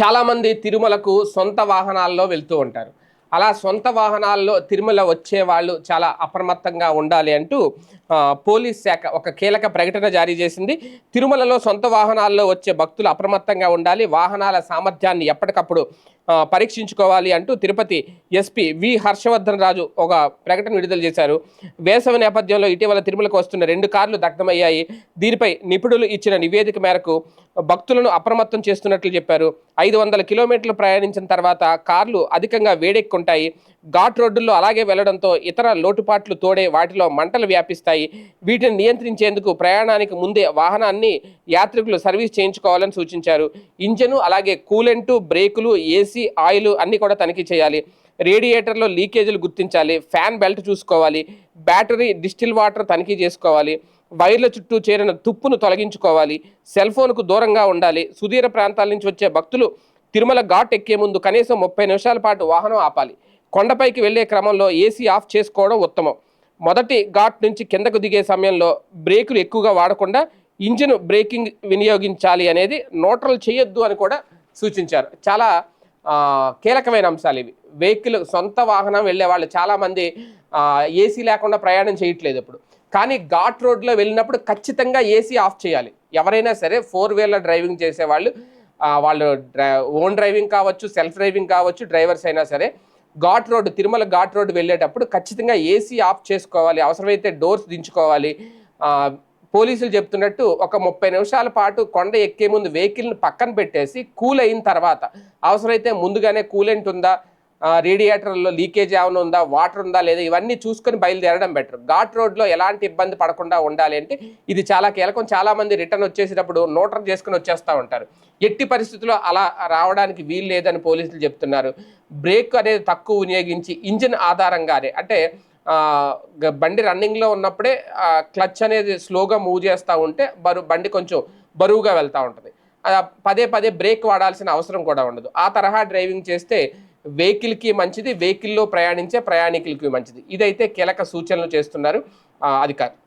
చాలామంది తిరుమలకు సొంత వాహనాల్లో వెళ్తూ ఉంటారు. అలా సొంత వాహనాల్లో తిరుమల వచ్చే వాళ్ళు చాలా అప్రమత్తంగా ఉండాలి అంటూ పోలీస్ శాఖ ఒక కీలక ప్రకటన జారీ చేసింది. తిరుమలలో సొంత వాహనాల్లో వచ్చే భక్తులు అప్రమత్తంగా ఉండాలి. వాహనాల సామర్థ్యాన్ని ఎప్పటికప్పుడు పరీక్షించుకోవాలి అంటూ తిరుపతి ఎస్పీ వి హర్షవర్ధన్ రాజు ఒక ప్రకటన విడుదల చేశారు. వేసవి నేపథ్యంలో ఇటీవల తిరుమలకు వస్తున్న రెండు కార్లు దగ్ధమయ్యాయి. దీనిపై నిపుణులు ఇచ్చిన నివేదిక మేరకు భక్తులను అప్రమత్తం చేస్తున్నట్లు చెప్పారు. ఐదు వందల కిలోమీటర్లు ప్రయాణించిన తర్వాత కార్లు అధికంగా వేడెక్కుంటాయి. ఘాట్ రోడ్డుల్లో అలాగే వెళ్ళడంతో ఇతర లోటుపాట్లు తోడే వాటిలో మంటలు వ్యాపిస్తాయి. వీటిని నియంత్రించేందుకు ప్రయాణానికి ముందే వాహనాన్ని యాత్రికులు సర్వీస్ చేయించుకోవాలని సూచించారు. ఇంజను అలాగే కూలెంటు బ్రేకులు ఏసీ ఆయిల్ అన్నీ కూడా తనిఖీ చేయాలి. రేడియేటర్లో లీకేజీలు గుర్తించాలి. ఫ్యాన్ బెల్ట్ చూసుకోవాలి. బ్యాటరీ డిస్టిల్ వాటర్ తనిఖీ చేసుకోవాలి. వైర్ల చుట్టూ చేరిన తుప్పును తొలగించుకోవాలి. సెల్ ఫోన్కు దూరంగా ఉండాలి. సుదీర ప్రాంతాల నుంచి వచ్చే భక్తులు తిరుమల ఘాట్ ఎక్కే ముందు కనీసం ముప్పై నిమిషాల పాటు వాహనం ఆపాలి. కొండపైకి వెళ్ళే క్రమంలో ఏసీ ఆఫ్ చేసుకోవడం ఉత్తమం. మొదటి ఘాట్ నుంచి కిందకు దిగే సమయంలో బ్రేకులు ఎక్కువగా వాడకుండా ఇంజిన్ బ్రేకింగ్ వినియోగించాలి అనేది నోట్రల్ చేయొద్దు అని కూడా సూచించారు. చాలా కీలకమైన అంశాలు ఇవి. వెహికల్ సొంత వాహనం వెళ్ళే వాళ్ళు చాలామంది ఏసీ లేకుండా ప్రయాణం చేయట్లేదు ఇప్పుడు. కానీ ఘాట్ రోడ్లో వెళ్ళినప్పుడు ఖచ్చితంగా ఏసీ ఆఫ్ చేయాలి. ఎవరైనా సరే ఫోర్ వీలర్ డ్రైవింగ్ చేసేవాళ్ళు వాళ్ళు డ్రై ఓన్ డ్రైవింగ్ కావచ్చు సెల్ఫ్ డ్రైవింగ్ కావచ్చు డ్రైవర్స్ అయినా సరే ఘాట్ రోడ్ తిరుమల ఘాట్ రోడ్ వెళ్ళేటప్పుడు ఖచ్చితంగా ఏసీ ఆఫ్ చేసుకోవాలి అవసరమైతే డోర్స్ దించుకోవాలి పోలీసులు చెప్తున్నట్టు ఒక ముప్పై నిమిషాల పాటు కొండ ఎక్కే ముందు వెహికల్ని పక్కన పెట్టేసి కూల్ అయిన తర్వాత అవసరమైతే ముందుగానే కూలెంట్ ఉందా రేడియేటర్లో లీకేజ్ ఏమైనా ఉందా వాటర్ ఉందా లేదా ఇవన్నీ చూసుకొని బయలుదేరడం బెటర్. ఘాట్ రోడ్లో ఎలాంటి ఇబ్బంది పడకుండా ఉండాలి అంటే ఇది చాలా కీలకం. చాలామంది రిటర్న్ వచ్చేసేటప్పుడు నోటర్ చేసుకుని వచ్చేస్తూ ఉంటారు. ఎట్టి పరిస్థితుల్లో అలా రావడానికి వీలు లేదని పోలీసులు చెప్తున్నారు. బ్రేక్ అనేది తక్కువ వినియోగించి ఇంజిన్ ఆధారంగానే అంటే బండి రన్నింగ్లో ఉన్నప్పుడే క్లచ్ అనేది స్లోగా మూవ్ చేస్తూ ఉంటే బరువు బండి కొంచెం బరువుగా వెళ్తూ ఉంటుంది. పదే పదే బ్రేక్ వాడాల్సిన అవసరం కూడా ఉండదు. ఆ తరహా డ్రైవింగ్ చేస్తే వెహికల్కి మంచిది వెహికల్లో ప్రయాణించే ప్రయాణికులకి మంచిది. ఇదైతే కీలక సూచనలు చేస్తున్నారు అధికారులు.